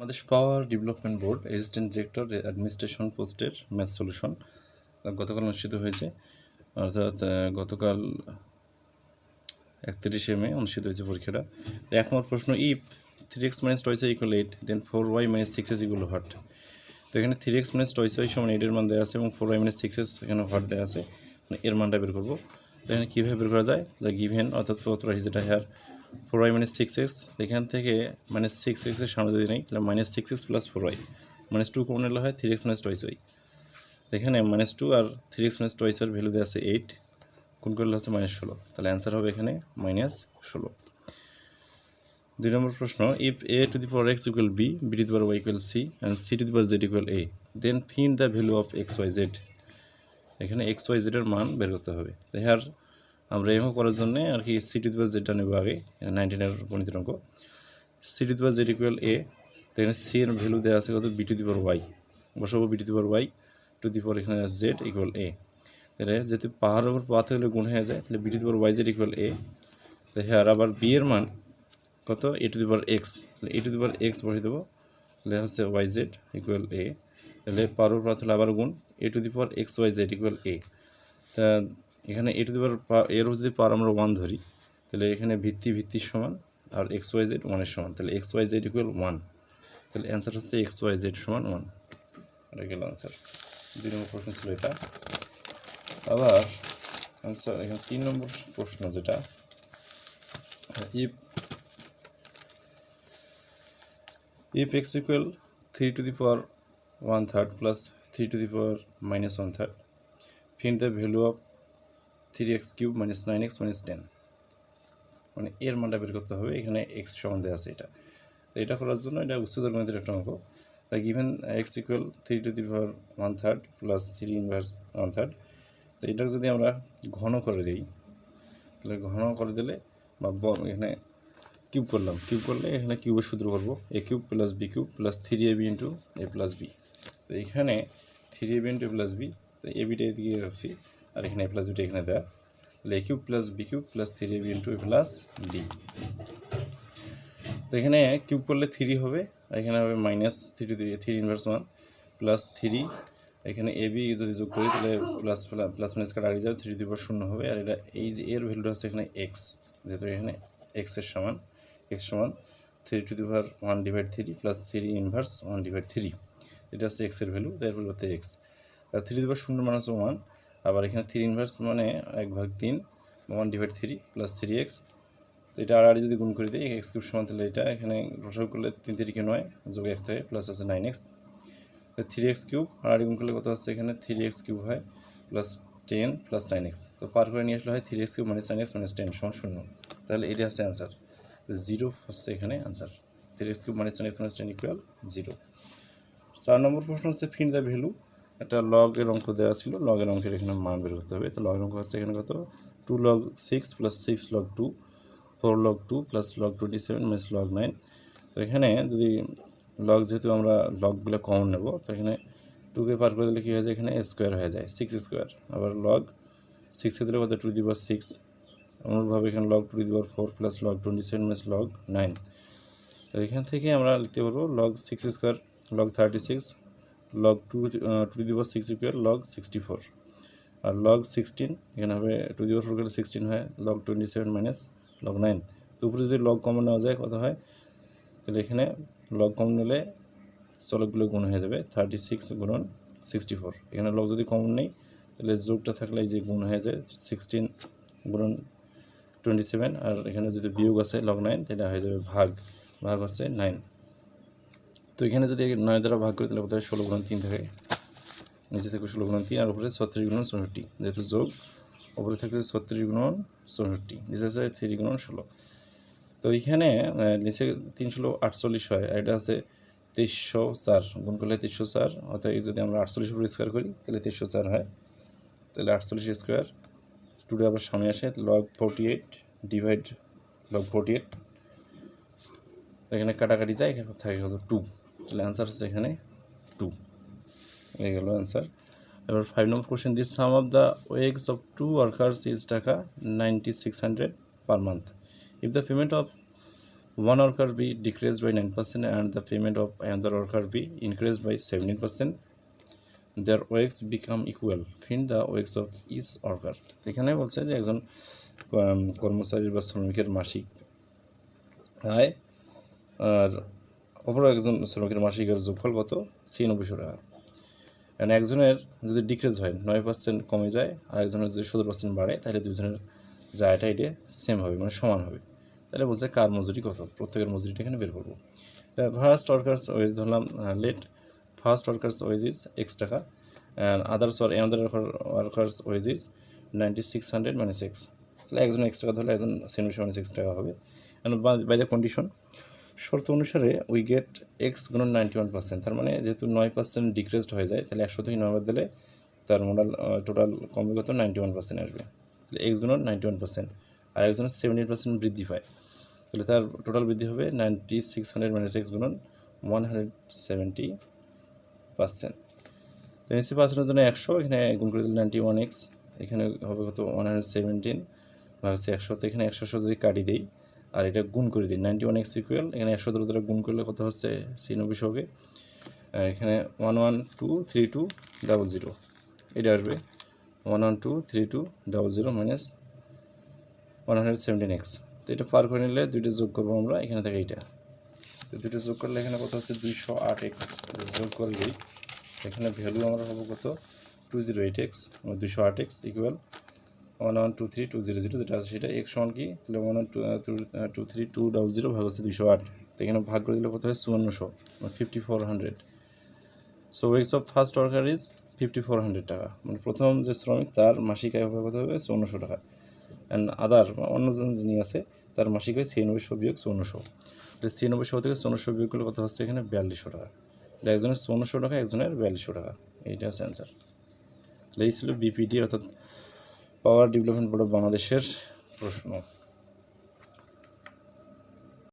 Bangladesh power development board assistant director administration পোস্টের math solution গতকাল অনুষ্ঠিত হয়েছে। অর্থাৎ গতকাল একত্রিশে মে অনুষ্ঠিত হয়েছে পরীক্ষাটা। এক নম্বর প্রশ্ন if three x minus twice equal eight then four y minus six s equal what তো এখানে three x minus twice y সমান এইটের মান দেওয়া আছে এবং four y minus six s এখানে হোয়াট দেওয়া আছে। মানে এর মানটা বের করব। তো এখানে কীভাবে বের করা যায়? দ্য গিভেন অর্থাৎ প্রদত্ত রাশি যেটা here four y minus six x এখান থেকে মাইনাস সিক্স এক্সের সামনে যদি নেই, তাহলে minus six x plus four y minus two common নিলে হয় three x minus twice y এখানে মাইনাস টু আর থ্রি এক্স মাইনাস টয়েস ওয়ার ভ্যালু দেওয়া আছে এইট কোন করলে হচ্ছে মাইনাস ষোলো। তাহলে অ্যান্সার হবে এখানে মাইনাস ষোলো। দুই নম্বর প্রশ্ন if a to the power x equal b b to the power y equal c and c to the power z equal a then find the value of x y z এখানে x Y জেডের মান বের করতে হবে। হ্যার আমরা এমও করার জন্যে আর কি সি টু দি পাওয়ার জেডটা নেব আগে নাইনটিনের গণিতের অঙ্ক। C to the power z equal a তো সি এর ভ্যালু দেওয়া আছে কত? বি টু দি ওয়াই বসাবো b to the power y to the power এখানে জেড ইকুয়াল এ তাহলে যদি পাহাড়ের উপর পা থাকলে গুণ হয়ে যায়, তাহলে b to the power y z equal a তো হ্যাঁ আবার বি এর মান কত? এ টু দি পাওয়ার এক্স তাহলে এ টু দি পাওয়ার এক্স বসিয়ে দেবো। তাহলে হচ্ছে ওয়াই জেড ইকুয়াল এ তাহলে পাওয়ার তাহলে আবার গুণ। A to the x y z equal a তা এখানে এ টু দি পাওয়ার এর যদি পাওয়ার আমরা ওয়ান ধরি, তাহলে এখানে ভিত্তি ভিত্তির সমান আর এক্স ওয়াই জেড ওয়ানের সমান। তাহলে x y z equal one তাহলে অ্যান্সার হচ্ছে এক্স ওয়াই জেড সমান ওয়ান এটা গেল অ্যান্সার দুই নম্বর প্রশ্ন ছিল এটা। আবার অ্যান্সার এখানে তিন নম্বর প্রশ্ন যেটা if if x equal 3 to the power 1 third plus 3 to the power minus 1 third, find the value of 3x cube minus 9x minus 10 মানে এর মানটা বের করতে হবে, এখানে এক্স সমান দেওয়া আছে এটা। তো এটা করার জন্য এটা উচ্চতর গণিতের একটা অঙ্ক। তাই given x equal three to the power one third plus three inverse one third তো এটা যদি আমরা ঘন করে দিই, তাহলে ঘন করে দিলে বা এখানে কিউব করলাম। কিউব করলে এখানে কিউবের সূত্র করব। A cube plus b cube plus three a b into a plus b তো এখানে three a b into plus b তো এ বিটা এদিকে রাখছি। আর এখানে এ প্লাস বিটা এখানে দেওয়া তাহলে a cube plus b cube plus three a b into a plus b তো এখানে কিউব করলে থ্রি হবে, আর এখানে হবে minus three two three inverse one plus three এখানে এ বি যদি যোগ করি, তাহলে প্লাস প্লাস মাইনাস কাটা আগে যাবে থ্রি দিবার শূন্য হবে। আর এটা, এই যে এর ভ্যালুটা হচ্ছে এখানে এক্স যেহেতু এখানে এক্সের সমান এক্স সমান three to the power one divide three plus three inverse one divide three এটা হচ্ছে এক্সের ভ্যালু তার পরিবর্তে এক্স আর থ্রি দিবার শূন্য মানে হচ্ছে ওয়ান আবার এখানে থ্রি ইনভার্স মানে এক ভাগ তিন one divide three plus three x তো এটা আর যদি গুণ করে দিই এক্স কিউব সমান তাহলে এটা এখানে রসক করলে তিন তিরিকে নয় যোগ এক থাকে প্লাস আছে নাইন এক্স তো থ্রি এক্স কিউব আর গুণ করলে কত হচ্ছে এখানে? থ্রি এক্স কিউব হয় plus ten plus nine x তো পার করে নিয়ে আসলে হয় three x cube minus nine x minus ten সমান শূন্য। তাহলে এটা হচ্ছে অ্যান্সার জিরো হচ্ছে এখানে answer three x cube minus nine x minus ten equal zero চার নম্বর প্রশ্ন হচ্ছে ফিন দ্য ভ্যালু একটা লগের অঙ্ক দেওয়া ছিল লগের অঙ্কের এখানে মান বের করতে হবে। তো লগের অঙ্ক হচ্ছে এখানে কত? Two log six plus six log two four log two plus log twenty seven minus log nine তো এখানে যদি লগ যেহেতু আমরা লগগুলো কমন নেব, তো এখানে টুকে পার করে দিলে কী হয়ে যায়? এখানে স্কোয়ার হয়ে যায় সিক্স স্কোয়ার আবার লগ সিক্সে দিলে কত? টু দিবার সিক্স অনুরূপভাবে এখানে লগ টু দিবার four plus log twenty seven minus log nine তো এখান থেকে আমরা লিখতে পারব log six square log thirty six log two two দিবার six square log sixty four আর লগ সিক্সটিন এখানে হবে টু দিবার ফোর করলে সিক্সটিন হয় log twenty seven minus log nine তো উপরে যদি লগ কমন নেওয়া যায়, কত হয়? তাহলে এখানে লগ কমন নিলে চলকগুলো গুণ হয়ে যাবে থার্টি সিক্স গুণন সিক্সটি ফোর এখানে লগ যদি কমন নেই, তাহলে যোগটা থাকলে এই যে গুণ হয়ে যায় সিক্সটিন গুণন টোয়েন্টি সেভেন আর এখানে যদি বিয়োগ আছে লগ নাইন তাহলে হয়ে যাবে ভাগ ভাগ হচ্ছে নাইন তো এখানে যদি নয় দ্বারা ভাগ করি, তাহলে কোথায় ষোলো গুণন তিন থাকে। নিচে থেকে ষোলো গুণন তিন, আর উপরে ছত্রিশ গুণন চৌষট্টি। যেহেতু যোগ, উপরে থাকছে ছত্রিশ গুণ চৌষট্টি। নিচে আছে থ্রি গুণ ষোলো। তো এইখানে নিচে তিন ষোলো আটচল্লিশ হয়, আর এটা আছে তেইশশো চার। গুণ করলে তেইশশো চার, অর্থাৎ যদি আমরা আটচল্লিশ উপরে স্কোয়ার করি, তাহলে তেইশশো চার হয়। তাহলে আটচল্লিশ স্কোয়ার টুডে আবার সামনে আসে log forty eight divide log forty eight এখানে কাটাকাটি যায়, এখানে থাকে কত? টু তাহলে অ্যান্সার হচ্ছে এখানে টু হয়ে গেল অ্যান্সার এবার five number question this sum of the wages of two workers is টাকা ninety six hundred per month if the payment of one worker be decreased by 9% and the payment of another worker be increased by 17%, their wages become equal. Find the wages of each worker. এখানে বলছে যে একজন উম, কর্মচারী বা শ্রমিকের মাসিক আয় আর অপর একজন শ্রমিকের মাসিকের যোগফল কত? ছিয়ানব্বইশো টাকা। কারণ একজনের যদি ডিক্রিজ হয়, নয় পার্সেন্ট কমে যায়, আর একজনের যদি সতেরো পার্সেন্ট বাড়ে, তাহলে দুজনের জায়গাটা এটা সেম হবে মানে সমান হবে। তাহলে বলছে কার মজুরি কত? প্রত্যেকের মজুরিটা এখানে বের করব। ফার্স্ট ওয়ার্কার্স ওয়েজ ধরলাম let first workers wage is x টাকা and others or another workers wage is ninety six hundred মানে সিক্স তাহলে একজন এক্স টাকা ধরলে একজন সেভেন্টি মানে সিক্স টাকা হবে। বাই দ্য কন্ডিশন শর্ত অনুসারে উই গেট এক্স গুণন নাইনটি ওয়ান পার্সেন্ট তার মানে যেহেতু নয় পার্সেন্ট ডিক্রিজড হয়ে যায়, তাহলে একশো থেকে নয় দিলে তার মোডাল টোটাল কমবে কত নাইনটি ওয়ান পার্সেন্ট আসবে। তাহলে এক্স গুণন নাইনটি ওয়ান পার্সেন্ট আর একজনের সেভেন্টি পার্সেন্ট বৃদ্ধি পায় তাহলে তার টোটাল বৃদ্ধি হবে ninety six hundred minus x গুণন ওয়ান হান্ড্রেড সেভেন্টি পার্সেন্ট তো এসি পার্সেন্টের জন্য একশো, এখানে গুণ করে দিলে নাইনটি ওয়ান এক্স এখানে হবে কত? ওয়ান হান্ড্রেড সেভেন্টিন ভাগছে একশো, তো এখানে একশো যদি কাটি দিই আর এটা গুণ করে দিই। নাইনটি ওয়ান এক্স ইকুয়াল এখানে একশো দ্বারা দ্বারা গুণ করলে কত হচ্ছে? ছিয়ানব্বইশোকে এখানে one one two three two double zero এটা আসবে। One one two three two double zero minus one hundred seventeen x তো এটা পার করে নিলে দুইটা যোগ করব আমরা, এখানে থেকে এইটা। তো দুটো যোগ করলে এখানে কত হচ্ছে? দুইশো আট এক্স যোগ করলেই এখানে ভ্যালু আমরা পাবো কত? টু জিরো এইট এক্স দুইশো আট x equal one one two three two zero zero যেটা আছে সেটা এক্স সমান কি? তাহলে one one two two three two double zero ভাগ হচ্ছে দুইশো আট। তো এখানে ভাগ করে দিলে কত হয়? চুয়ান্নশো fifty four hundred so wages of first worker is fifty four hundred টাকা। মানে প্রথম যে শ্রমিক, তার মাসিক আয় হবে কত হবে? চুয়ান্নশো টাকা। অ্যান্ড আদার অন্যজন যিনি আছে, তার মাসিক হয় ছিয়ানব্বইশো বিয়োগ চুয়ান্নশো। তাহলে ছিয়ানব্বইশো থেকে চুয়ান্নশো বিয়োগ করলে কত হচ্ছে? এখানে বিয়াল্লিশশো টাকা। তাহলে একজনের চুয়ান্নশো টাকা, একজনের বিয়াল্লিশশো টাকা। এইটা হচ্ছে অ্যান্সার তাহলে এই ছিল বিপিডি অর্থাৎ পাওয়ার ডেভেলপমেন্ট বোর্ড অফ বাংলাদেশের প্রশ্ন।